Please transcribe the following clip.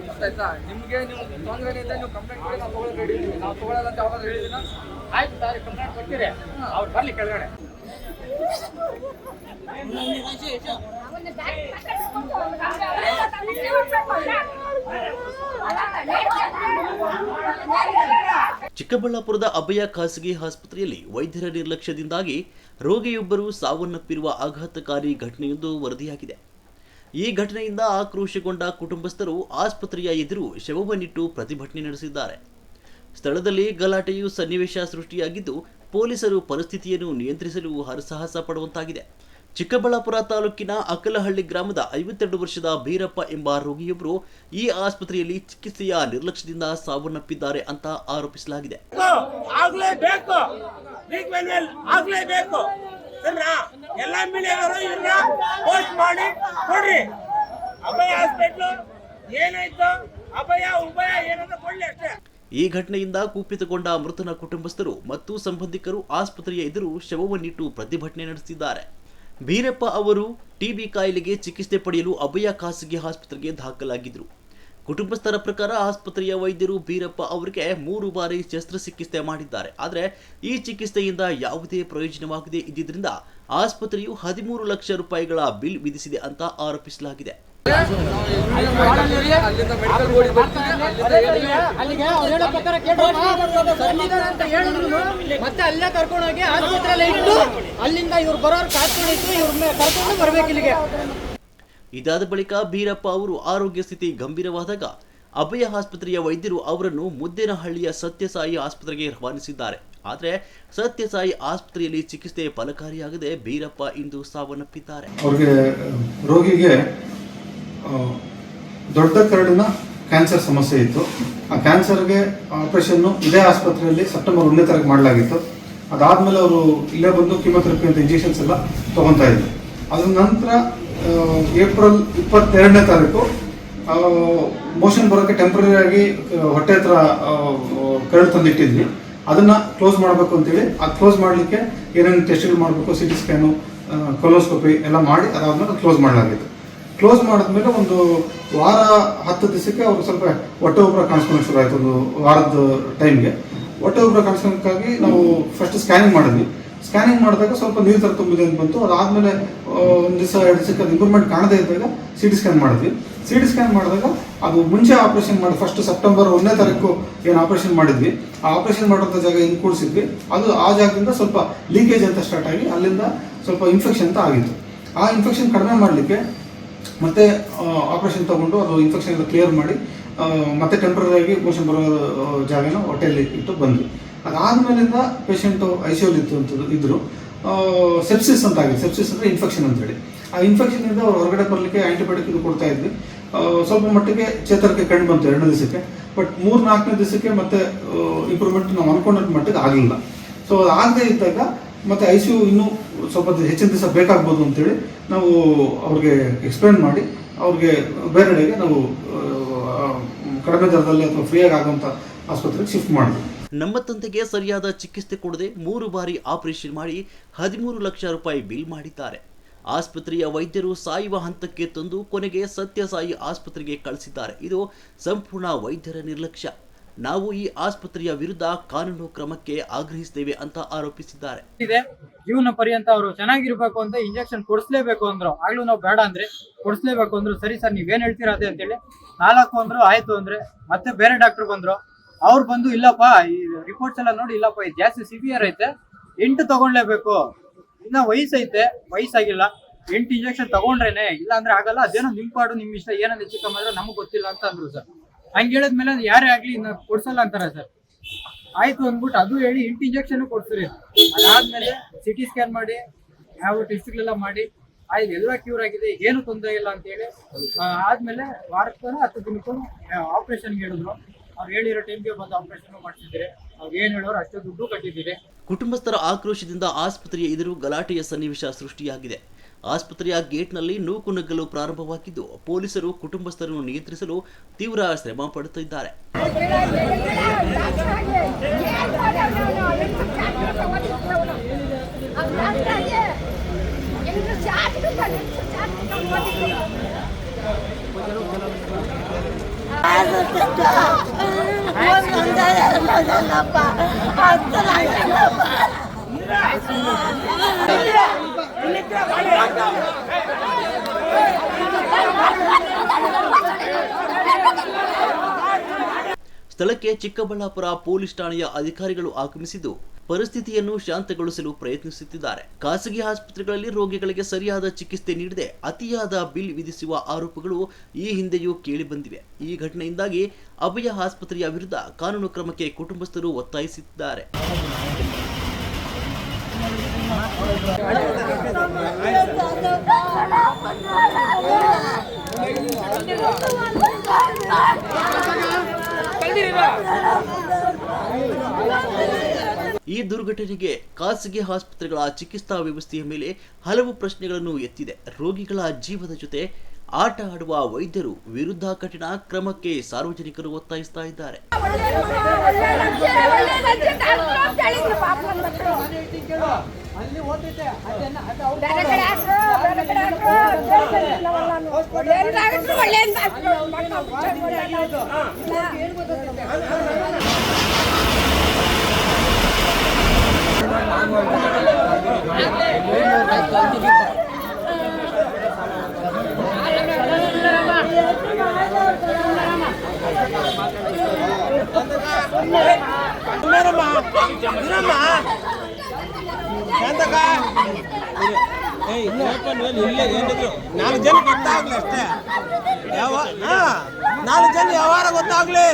ಗೊತ್ತಾಯ್ತಾ ನಿಮಗೆ ನೀವು ತೊಂದರೆ ಇದೆ ನೀವು ಕಂಪ್ಲೇಂಟ್ ಮಾಡಿ ನಾವು ತಗೊಳ್ಳೋಕೆ ರೆಡಿ ನಾವು ತಗೊಳ್ಳಲ್ಲ ಅಂತ ಯಾವಾಗ ಹೇಳಿದಿನ ಆಯ್ತು ಸರ್ ಕಂಪ್ಲೇಂಟ್ ಕೊಡ್ತೀರಿ. ಅವ್ರು ಬರ್ಲಿ ಕೆಳಗಡೆ. ಅಲ್ಲ ಚಿಕ್ಕಬಳ್ಳಾಪುರದ ಅಭಯ ಖಾಸಗಿ ಆಸ್ಪತ್ರೆಯಲ್ಲಿ ವೈದ್ಯರ ನಿರ್ಲಕ್ಷ್ಯದಿಂದಾಗಿ ರೋಗಿಯೊಬ್ಬರು ಸಾವನ್ನಪ್ಪಿರುವ ಆಘಾತಕಾರಿ ಘಟನೆಯೊಂದು ವರದಿಯಾಗಿದೆ. ಈ ಘಟನೆಯಿಂದ ಆಕ್ರೋಶಗೊಂಡ ಕುಟುಂಬಸ್ಥರು ಆಸ್ಪತ್ರೆಯ ಎದುರು ಶವವನ್ನಿಟ್ಟು ಪ್ರತಿಭಟನೆ ನಡೆಸಿದ್ದಾರೆ. ಸ್ಥಳದಲ್ಲಿ ಗಲಾಟೆಯು ಸನ್ನಿವೇಶ ಸೃಷ್ಟಿಯಾಗಿದ್ದು, ಪೊಲೀಸರು ಪರಿಸ್ಥಿತಿಯನ್ನು ನಿಯಂತ್ರಿಸಲು ಹರಸಾಹಸ ಪಡುವಂತಾಗಿದೆ. ಚಿಕ್ಕಬಳ್ಳಾಪುರ ತಾಲೂಕಿನ ಅಕಲಹಳ್ಳಿ ಗ್ರಾಮದ ಐವತ್ತೆರಡು ವರ್ಷದ ಭೀರಪ್ಪ ಎಂಬ ರೋಗಿಯೊಬ್ಬರು ಈ ಆಸ್ಪತ್ರೆಯಲ್ಲಿ ಚಿಕಿತ್ಸೆಯ ನಿರ್ಲಕ್ಷ್ಯದಿಂದ ಸಾವನ್ನಪ್ಪಿದ್ದಾರೆ ಅಂತ ಆರೋಪಿಸಲಾಗಿದೆ. ಈ ಘಟನೆಯಿಂದ ಕುಪಿತಗೊಂಡ ಮೃತನ ಕುಟುಂಬಸ್ಥರು ಮತ್ತು ಸಂಬಂಧಿಕರು ಆಸ್ಪತ್ರೆಯ ಎದುರು ಶವವನ್ನಿಟ್ಟು ಪ್ರತಿಭಟನೆ ನಡೆಸಿದ್ದಾರೆ. ಬೀರಪ್ಪ ಅವರು ಟಿಬಿ ಕಾಯಿಲೆಗೆ ಚಿಕಿತ್ಸೆ ಪಡೆಯಲು ಅಭಯ ಖಾಸಗಿ ಆಸ್ಪತ್ರೆಗೆ ದಾಖಲಾಗಿದ್ದರು. ಕುಟುಂಬಸ್ಥರ ಪ್ರಕಾರ ಆಸ್ಪತ್ರೆಯ ವೈದ್ಯರು ಬೀರಪ್ಪ ಅವರಿಗೆ ಮೂರು ಬಾರಿ ಶಸ್ತ್ರಚಿಕಿತ್ಸೆ ಮಾಡಿದ್ದಾರೆ. ಆದರೆ ಈ ಚಿಕಿತ್ಸೆಯಿಂದ ಯಾವುದೇ ಪ್ರಯೋಜನವಾಗದೇ ಇದ್ದಿದ್ದರಿಂದ ಆಸ್ಪತ್ರೆಯು ಹದಿಮೂರು ಲಕ್ಷ ರೂಪಾಯಿಗಳ ಬಿಲ್ ವಿಧಿಸಿದೆ ಅಂತ ಆರೋಪಿಸಲಾಗಿದೆ. ಮತ್ತೆ ಅಲ್ಲೇ ಕರ್ಕೊಂಡೋಗಿ ಆಸ್ಪತ್ರೆಯಲ್ಲೇ ಇಟ್ಟು ಅಲ್ಲಿಂದ ಇವ್ರು ಬರೋರು ಕಾಸ್ಕೊಂಡಿದ್ರು ಇವ್ರ ಕರ್ಕೊಂಡು ಬರ್ಬೇಕು ಇಲ್ಲಿಗೆ ಇದಾದ ಬಳಿಕ ಬೀರಪ್ಪ ಅವರು ಆರೋಗ್ಯ ಸ್ಥಿತಿ ಗಂಭೀರವಾದಾಗ ಅಭಯ ಆಸ್ಪತ್ರೆಯ ವೈದ್ಯರು ಅವರನ್ನು ಮುದ್ದೇನಹಳ್ಳಿಯ ಸತ್ಯಸಾಯಿ ಆಸ್ಪತ್ರೆಗೆ ರವಾನಿಸಿದ್ದಾರೆ. ಆದರೆ ಸತ್ಯಸಾಯಿ ಆಸ್ಪತ್ರೆಯಲ್ಲಿ ಚಿಕಿತ್ಸೆ ಫಲಕಾರಿಯಾಗದೆ ಬೀರಪ್ಪ ಇಂದು ಸಾವನ್ನಪ್ಪಿದ್ದಾರೆ. ಅವರಿಗೆ ರೋಗಿಗೆ ದೊಡ್ಡ ಕರಡಿನ ಕ್ಯಾನ್ಸರ್ ಸಮಸ್ಯೆ ಇತ್ತು. ಆ ಕ್ಯಾನ್ಸರ್ಗೆ ಆಪರೇಷನ್ನು ಇದೇ ಆಸ್ಪತ್ರೆಯಲ್ಲಿ ಸೆಪ್ಟೆಂಬರ್ ಒಂದನೇ ತಾರೀಕು ಮಾಡಲಾಗಿತ್ತು. ಅದಾದಮೇಲೆ ಅವರು ಇಲ್ಲೇ ಬಂದು ಕಿಮೊಥೆರಪಿ ಅಂತ ಇಂಜೆಕ್ಷನ್ಸ್ ಎಲ್ಲ ತೊಗೊತಾ ಇದ್ರು. ಅದ್ರ ನಂತರ ಏಪ್ರಿಲ್ ಇಪ್ಪತ್ತೆರಡನೇ ತಾರೀಕು ಮೋಷನ್ ಬರೋಕ್ಕೆ ಟೆಂಪ್ರರಿ ಆಗಿ ಹೊಟ್ಟೆ ಹತ್ರ ಕರಡು ತಂದಿಟ್ಟಿದ್ವಿ. ಅದನ್ನು ಕ್ಲೋಸ್ ಮಾಡಬೇಕು ಅಂತೇಳಿ, ಆ ಕ್ಲೋಸ್ ಮಾಡಲಿಕ್ಕೆ ಏನೇನು ಟೆಸ್ಟ್ಗಳು ಮಾಡಬೇಕು ಸಿ ಟಿ ಸ್ಕ್ಯಾನು ಕೊಲೋಸ್ಕೋಪಿ ಎಲ್ಲ ಮಾಡಿ ಅದಾದಮೇಲೆ ಕ್ಲೋಸ್ ಮಾಡಲಾಗಿತ್ತು. ಕ್ಲೋಸ್ ಮಾಡಿದ್ಮೇಲೆ ಒಂದು ವಾರ, ಹತ್ತು ದಿವಸಕ್ಕೆ ಅವ್ರಿಗೆ ಸ್ವಲ್ಪ ಹೊಟ್ಟೆ ಉಬ್ಬರ ಕಾಣಿಸ್ಕೊಂಡು ಶುರು ಆಯಿತು, ಒಂದು ವಾರದ ಟೈಮ್ಗೆ ಹೊಟ್ಟೆ ಉಬ್ಬರ ಕಾಣಿಸ್ಕೊಂಡಕ್ಕಾಗಿ ನಾವು ಫಸ್ಟ್ ಸ್ಕ್ಯಾನಿಂಗ್ ಮಾಡಿದ್ವಿ. ಸ್ಕ್ಯಾನಿಂಗ್ ಮಾಡಿದಾಗ ಸ್ವಲ್ಪ ನೀರು ಥರ ತುಂಬಿದೆ ಅಂತ ಬಂತು. ಅದಾದಮೇಲೆ ಒಂದು ದಿವಸ, ಎರಡು ದಿವಸಕ್ಕೆ ಅದು ಇಂಪ್ರೂವ್ಮೆಂಟ್ ಕಾಣದೇ ಇದ್ದಾಗ ಸಿ ಟಿ ಸ್ಕ್ಯಾನ್ ಮಾಡಿದ್ವಿ. ಸಿ ಟಿ ಸ್ಕ್ಯಾನ್ ಮಾಡಿದಾಗ ಅದು ಮುಂಚೆ ಆಪರೇಷನ್ ಮಾಡಿ ಫಸ್ಟ್ ಸೆಪ್ಟೆಂಬರ್ ಒಂದನೇ ತಾರೀಕು ಏನು ಆಪರೇಷನ್ ಮಾಡಿದ್ವಿ. ಆ ಆಪರೇಷನ್ ಮಾಡುವಂಥ ಜಾಗ ಏನು ಕೂಡಿಸಿದ್ವಿ ಅದು ಆ ಜಾಗದಿಂದ ಸ್ವಲ್ಪ ಲೀಕೇಜ್ ಅಂತ ಸ್ಟಾರ್ಟ್ ಆಗಿ ಅಲ್ಲಿಂದ ಸ್ವಲ್ಪ ಇನ್ಫೆಕ್ಷನ್ ಅಂತ ಆಗಿತ್ತು. ಆ ಇನ್ಫೆಕ್ಷನ್ ಕಡಿಮೆ ಮಾಡಲಿಕ್ಕೆ ಮತ್ತೆ ಆಪರೇಷನ್ ತಗೊಂಡು ಅದು ಇನ್ಫೆಕ್ಷನ್ ಎಲ್ಲ ಕ್ಲಿಯರ್ ಮಾಡಿ ಮತ್ತೆ ಟೆಂಪ್ರರಿ ಆಗಿ ಮೋಷನ್ ಬರೋ ಜಾಗನ ಹೊಟ್ಟೆಯಲ್ಲಿ ಇಟ್ಟು ಬಂದ್ವಿ. ಅದಾದ್ಮೇಲಿಂದ ಪೇಷಂಟು ಐ ಸಿ ಅಂತದ್ದು ಇದ್ರು. ಸೆಪ್ಸಿಸ್ ಅಂತ ಆಗಿದೆ. ಸೆಪ್ಸಿಸ್ ಅಂದರೆ ಇನ್ಫೆಕ್ಷನ್ ಅಂತೇಳಿ. ಆ ಇನ್ಫೆಕ್ಷನಿಂದ ಅವ್ರು ಹೊರಗಡೆ ಬರಲಿಕ್ಕೆ ಆ್ಯಂಟಿಬಯೋಟಿಕ್ ಇದು ಕೊಡ್ತಾ ಇದ್ವಿ. ಸ್ವಲ್ಪ ಮಟ್ಟಿಗೆ ಚೇತರಿಕೆ ಕಂಡು ಬಂತು ಎರಡನೇ ದಿವಸಕ್ಕೆ. ಬಟ್ ಮೂರು ನಾಲ್ಕನೇ ದಿವಸಕ್ಕೆ ಮತ್ತೆ ಇಂಪ್ರೂವ್ಮೆಂಟ್ ನಾವು ಅನ್ಕೊಂಡಂಥ ಮಟ್ಟಿಗೆ ಆಗಲಿಲ್ಲ ಸೊ ಆಗದೇ ಇದ್ದಾಗ ಮತ್ತೆ ಐ ಸಿ ಯು ಇನ್ನೂ ಸ್ವಲ್ಪ ಹೆಚ್ಚಿನ ದಿವಸ ಬೇಕಾಗ್ಬೋದು ಅಂತೇಳಿ ನಾವು ಅವ್ರಿಗೆ ಎಕ್ಸ್ಪ್ಲೇನ್ ಮಾಡಿ, ಅವ್ರಿಗೆ ಬೇರೆಡೆಗೆ ನಾವು ಕಡಿಮೆ ದರದಲ್ಲಿ ಅಥವಾ ಫ್ರೀಯಾಗಿ ಆಗುವಂಥ ಆಸ್ಪತ್ರೆಗೆ ಶಿಫ್ಟ್ ಮಾಡಿದ್ವಿ ನಮ್ಮ ತಂದೆಗೆ ಸರಿಯಾದ ಚಿಕಿತ್ಸೆ ಕೊಡದೆ ಮೂರು ಬಾರಿ ಆಪರೇಷನ್ ಮಾಡಿ ಹದಿಮೂರು ಲಕ್ಷ ರೂಪಾಯಿ ಬಿಲ್ ಮಾಡಿದ್ದಾರೆ. ಆಸ್ಪತ್ರೆಯ ವೈದ್ಯರು ಸಾಯುವ ಹಂತಕ್ಕೆ ತಂದು ಕೊನೆಗೆ ಸತ್ಯಸಾಯಿ ಆಸ್ಪತ್ರೆಗೆ ಕಳಿಸಿದ್ದಾರೆ. ಇದು ಸಂಪೂರ್ಣ ವೈದ್ಯರ ನಿರ್ಲಕ್ಷ್ಯ. ನಾವು ಈ ಆಸ್ಪತ್ರೆಯ ವಿರುದ್ಧ ಕಾನೂನು ಕ್ರಮಕ್ಕೆ ಆಗ್ರಹಿಸಿದ್ದೇವೆ ಅಂತ ಆರೋಪಿಸಿದ್ದಾರೆ. ಇದೆ. ಜೀವನ ಪರ್ಯಂತ ಅವರು ಚೆನ್ನಾಗಿರ್ಬೇಕು ಅಂತ ಇಂಜೆಕ್ಷನ್ ಕೊಡಿಸ್ಲೇಬೇಕು ಅಂದ್ರು. ಆಗ್ಲೂ ನಾವು ಬೇಡ ಅಂದ್ರೆ ಕೊಡಿಸ್ಲೇಬೇಕು ಅಂದ್ರು. ಸರಿ ಸರ್, ನೀವೇನ್ ಹೇಳ್ತೀರಾ ಅದೇ ಅಂತೇಳಿ ನಾಲ್ಕು ಅಂದ್ರು, ಆಯ್ತು ಅಂದ್ರೆ ಮತ್ತೆ ಬೇರೆ ಡಾಕ್ಟರ್ ಬಂದ್ರು. ಅವ್ರು ಬಂದು, ಇಲ್ಲಪ್ಪ, ಈ ರಿಪೋರ್ಟ್ಸ್ ಎಲ್ಲ ನೋಡಿ, ಇಲ್ಲಪ್ಪ ಇದು ಜಾಸ್ತಿ ಸಿವಿಯರ್ ಐತೆ. ಎಂಟು ತಗೊಳ್ಲೇಬೇಕು ಇನ್ನ ವಯಸ್ಸೈತೆ. ವಯಸ್ಸಾಗಿಲ್ಲ. ಎಂಟು ಇಂಜೆಕ್ಷನ್ ತಗೊಂಡ್ರೇನೆ. ಇಲ್ಲ ಅಂದ್ರೆ ಆಗಲ್ಲ. ಅದೇನೋ ನಿಮ್ ಪಾಡು, ನಿಮ್ ಇಷ್ಟ. ಏನಂತ ಹೆಚ್ಚು ಕಮ್ಮಿ ಆದ್ರೆ ನಮಗ್ ಗೊತ್ತಿಲ್ಲ ಅಂತ ಅಂದ್ರು ಸರ್. ಹಂಗ ಹೇಳಿದ್ಮೇಲೆ ಯಾರೇ ಆಗ್ಲಿ ಇನ್ನ ಕೊಡ್ಸಲ್ಲ ಅಂತಾರೆ ಸರ್. ಆಯ್ತು ಅಂದ್ಬಿಟ್ಟು ಅದು ಹೇಳಿ ಇಂಟ್ ಇಂಜೆಕ್ಷನ್ ಕೊಡ್ಸ್ರಿ. ಅದಾದ್ಮೇಲೆ ಸಿಟಿ ಸ್ಕ್ಯಾನ್ ಮಾಡಿ, ಯಾವ ಟೆಸ್ಟ್ಗಳೆಲ್ಲ ಮಾಡಿ, ಆಯ್ತು ಎಲ್ಲ ಕ್ಯೂರ್ ಆಗಿದೆ, ಏನು ತೊಂದರೆ ಇಲ್ಲ ಅಂತ ಹೇಳಿ ಆದ್ಮೇಲೆ ವಾರಕ್ಕೂ ಹತ್ತು ದಿನಕ್ಕೂ ಆಪರೇಷನ್ ಹೇಳಿದ್ರು. ಅವ್ರು ಹೇಳಿರೋ ಟೈಮ್ಗೆ ಬಂದು ಆಪರೇಷನ್ ಮಾಡ್ಸಿದ್ರೆ ಅವ್ರು ಏನು ಹೇಳೋರು ಅಷ್ಟು ದುಡ್ಡು ಕಟ್ಟಿದ್ದೀರಿ. ಕುಟುಂಬಸ್ಥರ ಆಕ್ರೋಶದಿಂದ ಆಸ್ಪತ್ರೆಯ ಎದುರು ಗಲಾಟೆಯ ಸನ್ನಿವೇಶ ಸೃಷ್ಟಿಯಾಗಿದೆ. ಆಸ್ಪತ್ರೆಯ ಗೇಟ್ನಲ್ಲಿ ನೂಕು ನುಗ್ಗಲು ಪ್ರಾರಂಭವಾಗಿದ್ದು ಪೊಲೀಸರು ಕುಟುಂಬಸ್ಥರನ್ನು ನಿಯಂತ್ರಿಸಲು ತೀವ್ರ ಶ್ರಮ ಪಡುತ್ತಿದ್ದಾರೆ. ಸ್ಥಳಕ್ಕೆ ಚಿಕ್ಕಬಳ್ಳಾಪುರ ಪೊಲೀಸ್ ಠಾಣೆಯ ಅಧಿಕಾರಿಗಳು ಆಗಮಿಸಿದ್ದು, ಪರಿಸ್ಥಿತಿಯನ್ನು ಶಾಂತಗೊಳಿಸಲು ಪ್ರಯತ್ನಿಸುತ್ತಿದ್ದಾರೆ. ಖಾಸಗಿ ಆಸ್ಪತ್ರೆಗಳಲ್ಲಿ ರೋಗಿಗಳಿಗೆ ಸರಿಯಾದ ಚಿಕಿತ್ಸೆ ನೀಡದೆ ಅತಿಯಾದ ಬಿಲ್ ವಿಧಿಸುವ ಆರೋಪಗಳು ಈ ಹಿಂದೆಯೂ ಕೇಳಿಬಂದಿವೆ. ಈ ಘಟನೆಯಿಂದಾಗಿ ಅಭಯ ಆಸ್ಪತ್ರೆಯ ವಿರುದ್ಧ ಕಾನೂನು ಕ್ರಮಕ್ಕೆ ಕುಟುಂಬಸ್ಥರು ಒತ್ತಾಯಿಸುತ್ತಿದ್ದಾರೆ ಈ ದುರ್ಘಟನೆಗೆ ಖಾಸಗಿ ಆಸ್ಪತ್ರೆಗಳ ಚಿಕಿತ್ಸಾ ವ್ಯವಸ್ಥೆಯ ಮೇಲೆ ಹಲವು ಪ್ರಶ್ನೆಗಳನ್ನು ಎತ್ತಿದೆ. ರೋಗಿಗಳ ಜೀವದ ಜೊತೆ ಆಟ ಆಡುವ ವೈದ್ಯರು ವಿರುದ್ಧ ಕಠಿಣ ಕ್ರಮಕ್ಕೆ ಸಾರ್ವಜನಿಕರು ಒತ್ತಾಯಿಸ್ತಾ ಇದ್ದಾರೆ ಅಲ್ಲಿ ಓದಿದ್ದೆ ಅದನ್ನ ಅದು ಅವ್ರು ಬೇರೆ ಕಡೆ ಹಾಕ್ರು, ಬೇರೆ ಕಡೆ ಹಾಕ್ರು, ಬೇರೆ ಕಡೆ ಇಲ್ಲವಲ್ಲ ನಾನು. ಒಳ್ಳೆಯದಾಗಿತ್ತು, ಒಳ್ಳೆಯದಾಗಿತ್ತು. ಮಕ್ಕಳು ಒಳ್ಳೆಯದಾಗಿತ್ತು. ಮೇರಮ್ಮ ಇರಮ್ಮ ಶಾಂತಕ ಏಯ್ ಓಪನ್ ನಾಲ್ಕು ಜನ ಗೊತ್ತಾಗ್ಲಿ ಅಷ್ಟೇ. ಯಾವ ನಾಲ್ಕು ಜನ ವ್ಯವಹಾರ ಗೊತ್ತಾಗ್ಲಿ?